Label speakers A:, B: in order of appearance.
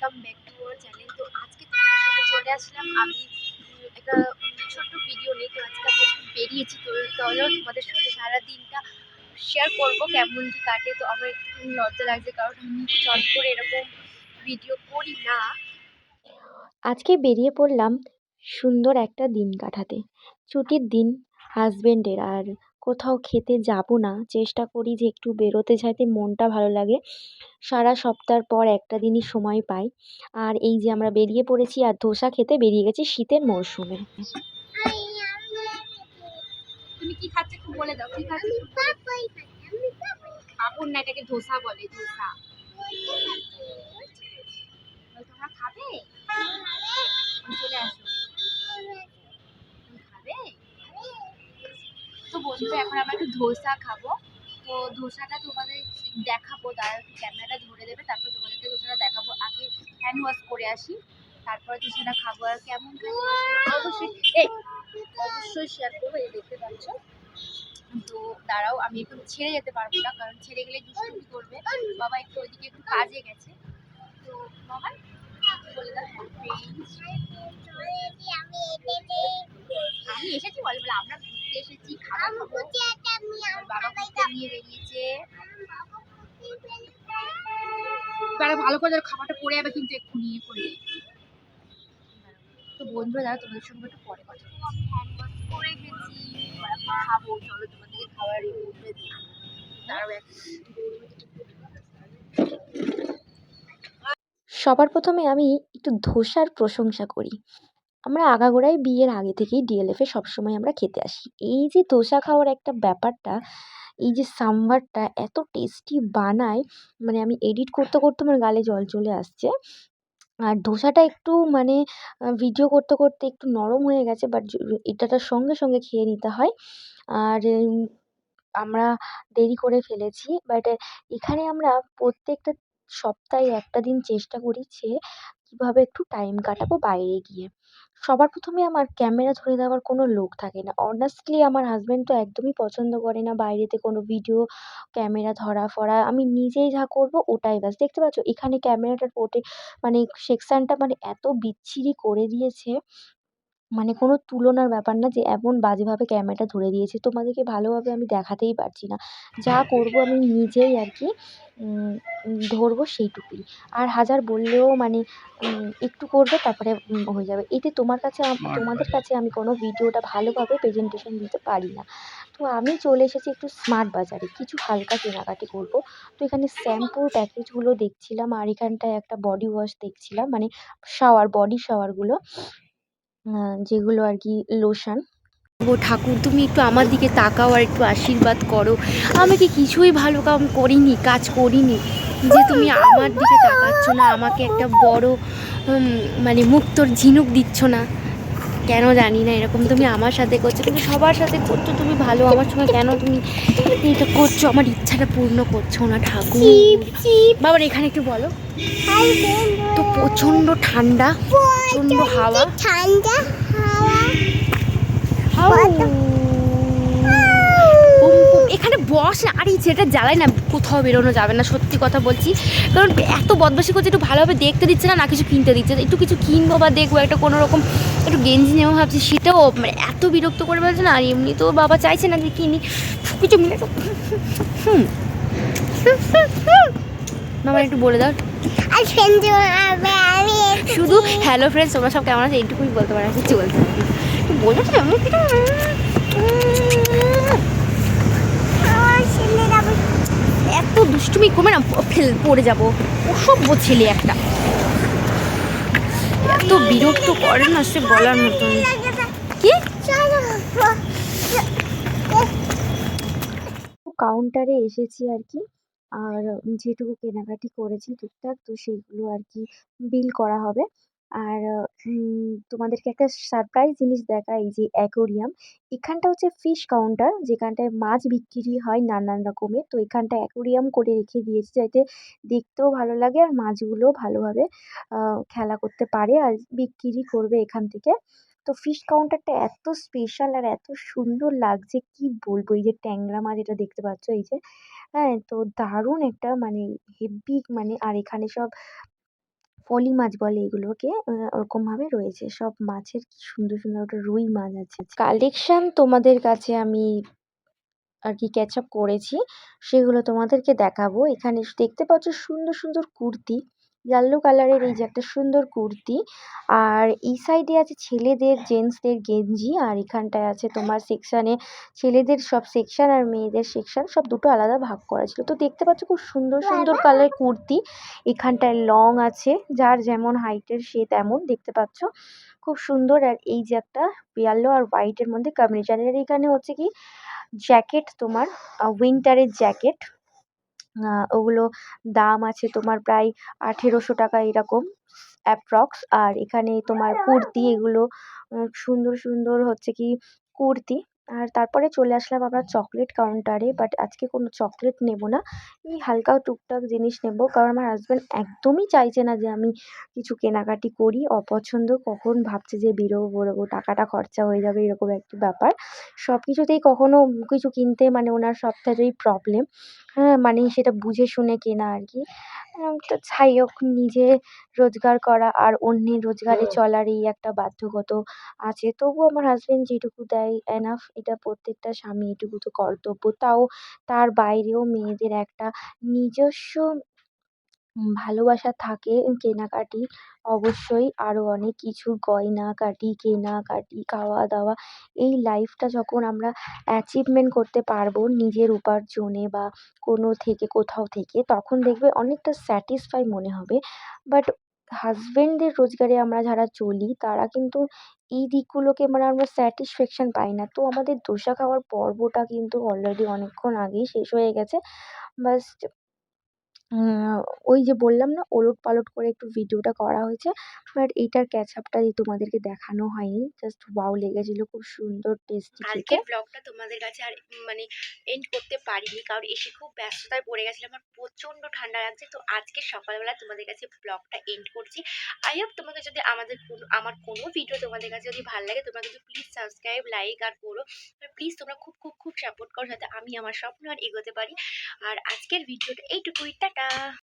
A: Welcome back to our channel তো আজকে তোমাদের সাথে চলে আসলাম আমি একটা ছোট্ট ভিডিও নিয়ে। তো আজকে আমি বেরিয়েছি। তো চলো তোমাদের সঙ্গে সারা দিনটা শেয়ার করব কেমন কি কাটে। তো আমার একটু লজ্জা লাগছে কারণ আমি চট করে এরকম ভিডিও করি না।
B: আজকে বেরিয়ে পড়লাম সুন্দর একটা দিন কাটাতে। ছুটির দিন হাজবেন্ডের আর কোথাও খেতে যাব না চেষ্টা করি যে একটু বেরোতে যাতে মনটা ভালো লাগে। সারা সপ্তাহ পর একটা দিনই সময় পাই। আর এই যে আমরা বেরিয়ে পড়েছি আর ধোসা খেতে বেরিয়ে গেছি শীতের মরশুমে।
A: তুমি কি খাচ্ছ একটু বলে দাও কি খাচ্ছ? পাপড় না এটাকে ধোসা বলে ধোসা। তোমরা খাবে? চলে আসো তুমি খাবে তো বন্ধু এখন আমরা একটু ধোসা খাব। তো ধোসাটা তোমাদের দেখাবো তারা ক্যামেরাটা ধরে দেবে তারপর তোমাদেরকে ধোসাটা দেখাবো। আগে হ্যান্ড ওয়াশ করে আসি তারপরে ধোসাটা খাব আর কেমন অবশ্যই এই অবশ্যই শেয়ার করব এই দেখতে পাচ্ছ? তো দাঁড়াও আমি একটু ছেড়ে যেতে পারব না কারণ ছেড়ে গেলে দুষ্টুমি করবে। বাবা একটু ওইদিকে একটু কাজে গেছে। তো বাবা বলে দাও হ্যাঁ। আমি এসেছি বলে বলে আমরা ঘুরতে এসেছি খাবার খাব। বাবা ঘুরতে নিয়ে বেরিয়েছে। এবারে ভালো করে ধরো খাবারটা পড়ে যাবে কিন্তু এক্ষুনি ইয়ে করলে তো বন্ধুরা তোমাদের সঙ্গে একটু পরে কথা বলছি। করে গেছি। খাব চলো তোমাদেরকে খাবার করে দিই। দাঁড়াও এক
B: সবার প্রথমে আমি একটু ধোসার প্রশংসা করি। আমরা আগাগোড়াই বিয়ের আগে থেকেই ডিএলএফে সবসময় আমরা খেতে আসি। এই যে ধোসা খাওয়ার একটা ব্যাপারটা, এই যে সাম্বারটা এত টেস্টি বানায় মানে আমি এডিট করতে করতে আমার গালে জল চলে আসছে। আর ধোসাটা একটু মানে ভিডিও করতে করতে একটু নরম হয়ে গেছে, বাট এটাটার সঙ্গে সঙ্গে খেয়ে নিতে হয়। আর আমরা দেরি করে ফেলেছি, বাট এখানে আমরা প্রত্যেকটা সপ্তাহে একটা দিন চেষ্টা করি যে কীভাবে একটু টাইম কাটাবো বাইরে গিয়ে। সবার প্রথমে আমার ক্যামেরা ধরে দেওয়ার কোনো লোক থাকে না। অনেস্টলি আমার হাজব্যান্ড তো একদমই পছন্দ করে না বাইরেতে কোনো ভিডিও ক্যামেরা ধরা ফরা। আমি নিজেই যা করব ওটাই ব্যাস। দেখতে পাচ্ছ, এখানে ক্যামেরাটার পোটে মানে সেকশানটা মানে এত বিচ্ছিরি করে দিয়েছে। মানে কোনো তুলনার ব্যাপার না যে এমন বাজেভাবে ক্যামেরাটা ধরে দিয়েছে। তোমাদেরকে ভালোভাবে আমি দেখাতেই পারছি না। যা করব আমি নিজেই আর কি ধরবো সেইটুকুই। আর হাজার বললেও মানে একটু করবে তারপরে হয়ে যাবে। এতে তোমার কাছে তোমাদের কাছে আমি কোনো ভিডিওটা ভালোভাবে প্রেজেন্টেশন দিতে পারি না। তো আমি চলে এসেছি একটু স্মার্ট বাজারে। কিছু হালকা কেনাকাটি করব। তো এখানে শ্যাম্পুর প্যাকেজগুলো দেখছিলাম আর এখানটায় একটা বডি ওয়াশ দেখছিলাম। মানে শাওয়ার বডি শাওয়ারগুলো যেগুলো আর কি লোশন ও ঠাকুর, তুমি একটু আমার দিকে তাকাও আর একটু আশীর্বাদ করো। আমাকে কিছুই ভালো কাম করিনি, কাজ করিনি। যে তুমি আমার দিকে তাকাচ্ছ না, আমাকে একটা বড় মানে মুক্তর ঝিনুক দিচ্ছ না। কেন জানি না এরকম তুমি আমার সাথে করছ তুমি সবার সাথে করছ তুমি ভালো আমার সঙ্গে কেন তুমি এটা করছ আমার ইচ্ছাটা পূর্ণ করছ না ঠাকুর। বাবার এখানে একটু বলো। তো প্রচণ্ড ঠান্ডা প্রচণ্ড হাওয়া।
C: ঠান্ডা।
B: এখানে বস না আরে যেটা জ্বালায় না কোথাও বেরোনো যাবে না সত্যি কথা বলছি। কারণ এত বদমাসি করছে একটু ভালোভাবে দেখতে দিচ্ছে না না কিছু কিনতে দিচ্ছে। না। একটু কিছু কিনবো বা দেখব একটা কোনো রকম একটু গেঞ্জি নেব ভাবছি সেটাও মানে এত বিরক্ত করে বলছে না আর এমনি তো বাবা চাইছে না যে কিনি। কিছু মিলে তো হুম। মামা একটু বলে দাও। শুধু হ্যালো ফ্রেন্ডস তোমরা সব কেমন আছে? এইটুকুই বলতে পারো কিছু বলতে পারো। না। একটু বলে
C: যাবে
B: এত দুষ্টুমি কমে না ফেল পড়ে যাব। অসভ্য ছেলে একটা। এত বিরক্ত করে না সে বলার মতন। কি? কাউন্টারে এসেছি আর কি, আর যেটুকু কেনাকাটি করেছি টুকটাক, তো সেইগুলো আর কি বিল করা হবে। আর তোমাদেরকে একটা সারপ্রাইজ জিনিস দেখাই যে অ্যাকোরিয়াম এখানটা হচ্ছে ফিশ কাউন্টার যেখানটায় মাছ বিক্রি হয় নানান রকমের। তো এখানটা অ্যাকোরিয়াম করে রেখে দিয়েছে যাতে দেখতেও ভালো লাগে আর মাছগুলোও ভালোভাবে খেলা করতে পারে আর বিক্রি করবে এখান থেকে। তো ফিশ কাউন্টারটা এত স্পেশাল আর এত সুন্দর লাগছে, কি বলব? এই যে ট্যাংরা মাছ এটা দেখতে পাচ্ছ? এই যে হ্যাঁ তো দারুণ একটা মানে হেব্বি মানে আর এখানে সব ফলি মাছ বলে এগুলোকে ওরকমভাবে রয়েছে। সব মাছের কি সুন্দর সুন্দর ওটা রুই মাছ আছে। কালেকশন তোমাদের কাছে আমি আর কি ক্যাচ আপ করেছি, সেগুলো তোমাদেরকে দেখাবো। এখানে দেখতে পাচ্ছ সুন্দর সুন্দর কুর্তি। ইয়েলো কালারের এই যে একটা সুন্দর কুর্তি। আর এই সাইডে আছে ছেলেদের জেন্টসদের গেঞ্জি আর এখানটায় আছে তোমার সেকশানে ছেলেদের সব সেকশন আর মেয়েদের সেকশন সব দুটো আলাদা ভাগ করা ছিল। তো দেখতে পাচ্ছ খুব সুন্দর সুন্দর কালারের কুর্তি। এখানটায় লং আছে যার যেমন হাইটের সে তেমন দেখতে পাচ্ছ? খুব সুন্দর আর এই যে একটা ইয়েলো আর হোয়াইটের মধ্যে কম্বিনেশন এখানে হচ্ছে কি জ্যাকেট তোমার উইন্টারের জ্যাকেট ওগুলো দাম আছে তোমার প্রায় আঠেরোশো টাকা এরকম অ্যাপ্রক্স আর এখানে তোমার কুর্তি এগুলো সুন্দর সুন্দর হচ্ছে কি কুর্তি। আর তারপরে চলে আসলাম আমরা চকলেট কাউন্টারে বাট আজকে কোনো চকলেট নেব না। এই হালকা টুকটাক জিনিস নেব, কারণ আমার হাজব্যান্ড একদমই চাইছে না যে আমি কিছু কেনাকাটি করি, অপছন্দ কখন ভাবছে যে বেরোবো বেরোবো, টাকাটা খরচা হয়ে যাবে, এরকম একটি ব্যাপার। সব কিছুতেই কখনো কিছু কিনতে মানে ওনার সবটাতেই প্রবলেম হ্যাঁ মানে সেটা বুঝে শুনে কেনা আর কি। যাই হোক নিজে রোজগার করা আর অন্যের রোজগারে চলার এই একটা বাধ্যগত আছে। তবুও আমার হাজব্যান্ড যেটুকু দেয় এনাফ এটা প্রত্যেকটা স্বামী এটুকু তো কর্তব্য। তাও তার বাইরেও মেয়েদের একটা নিজস্ব ভালোবাসা থাকে কেনাকাটি অবশ্যই আরও অনেক কিছু গয়নাগাটি কেনাকাটি খাওয়া দাওয়া, এই লাইফটা যখন আমরা অ্যাচিভমেন্ট করতে পারব নিজের উপার্জনে বা কোনো থেকে কোথাও থেকে, তখন দেখবে অনেকটা স্যাটিসফাই মনে হবে। বাট হাজবেন্ডের রোজগারে আমরা যারা চলি, তারা কিন্তু এই দিকগুলোকে মানে আমরা স্যাটিসফ্যাকশন পাই না। তো আমাদের ধোসা খাওয়ার পর্বটা কিন্তু অলরেডি অনেকক্ষণ আগেই শেষ হয়ে গেছে। বাস ওই যে বললাম না ওলট পালট করে একটু ভিডিওটা করা হয়েছে। বাট এইটার ক্যাচ আপটা তোমাদেরকে দেখানো হয়নি জাস্ট ওয়াও লেগেছিল খুব সুন্দর টেস্টি খেতে
A: আজকের ব্লগটা তোমাদের কাছে আর মানে এন্ড করতে পারিনি কারণ এসে খুব ব্যস্ততায় পড়ে গেছিলাম আমার প্রচণ্ড ঠান্ডা লাগছে। তো আজকে সকালবেলা তোমাদের কাছে ব্লগটা এন্ড করছি। আই হোপ তোমাদের যদি আমাদের কোনো আমার কোনো ভিডিও তোমাদের কাছে যদি ভালো লাগে তোমরা কিন্তু প্লিজ সাবস্ক্রাইব লাইক আর করো। প্লিজ তোমরা খুব খুব খুব সাপোর্ট করো যাতে আমি আমার স্বপ্ন আর এগোতে পারি। আর আজকের ভিডিওটা এইটুকুই টাটা